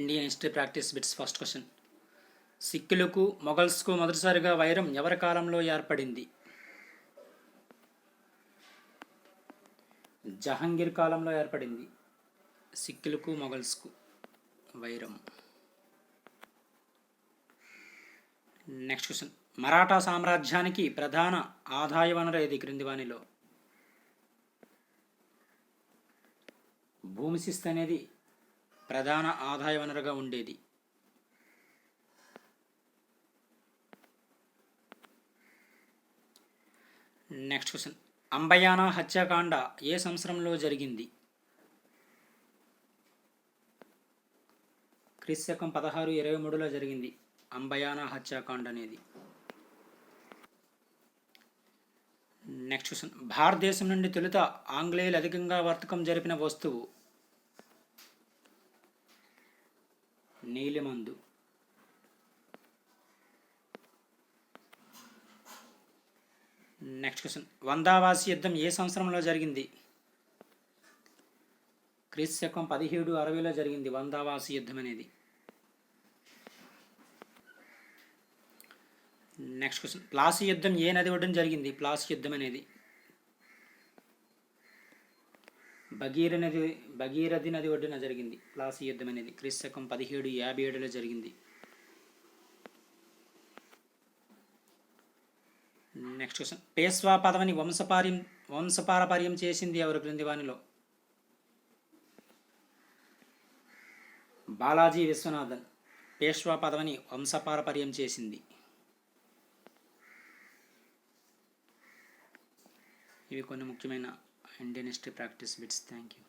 Indian history practice bits first question సిక్కులకు మొఘల్స్కు మొదటిసారిగా వైరం ఎవరి కాలంలో ఏర్పడింది? జహంగీర్ కాలంలో ఏర్పడింది. సిక్కులకు మొఘల్స్కు వైరం. నెక్స్ట్ క్వశ్చన్ మరాఠా సామ్రాజ్యానికి ప్రధాన ఆదాయ వనరు ఏది క్రింది వాణిలో భూమి శిస్తు అనేది ప్రధాన ఆదాయ వనరుగా ఉండేది. నెక్స్ట్ క్వశ్చన్ అంబయానా హత్యాకాండ ఏ సంవత్సరంలో జరిగింది? క్రీస్తకం పదహారు ఇరవై మూడులో జరిగింది. అంబయానా హత్యాకాండ అనేది. నెక్స్ట్ క్వశ్చన్ భారతదేశం నుండి తొలుత ఆంగ్లేయులు అధికంగా వర్తకం జరిపిన వస్తువు నీలిమందు. నెక్స్ట్ క్వశ్చన్ వందావాసి యుద్ధం ఏ సంవత్సరంలో జరిగింది? క్రీస్తు శకం పదిహేడు అరవైలో జరిగింది వందావాసి యుద్ధం అనేది. నెక్స్ట్ క్వశ్చన్ ప్లాసీ యుద్ధం ఏ నది ఒడ్డున జరిగింది? ప్లాసీ యుద్ధం అనేది. భగీర నది భగీరథి నది ఒడ్డున జరిగింది. ప్లాసీ యుద్ధం అనేది క్రీస్తకం పదిహేడు యాభై ఏడులో జరిగింది. నెక్స్ట్ క్వశ్చన్ పేస్వా పదవిని వంశపార్యం వంశపారపర్యం చేసింది ఎవరు? క్రింది బాలాజీ విశ్వనాథన్. పేష్వా పదవిని వంశపారపర్యం చేసింది. ఇవి కొన్ని ముఖ్యమైన Indian history practice bits thank you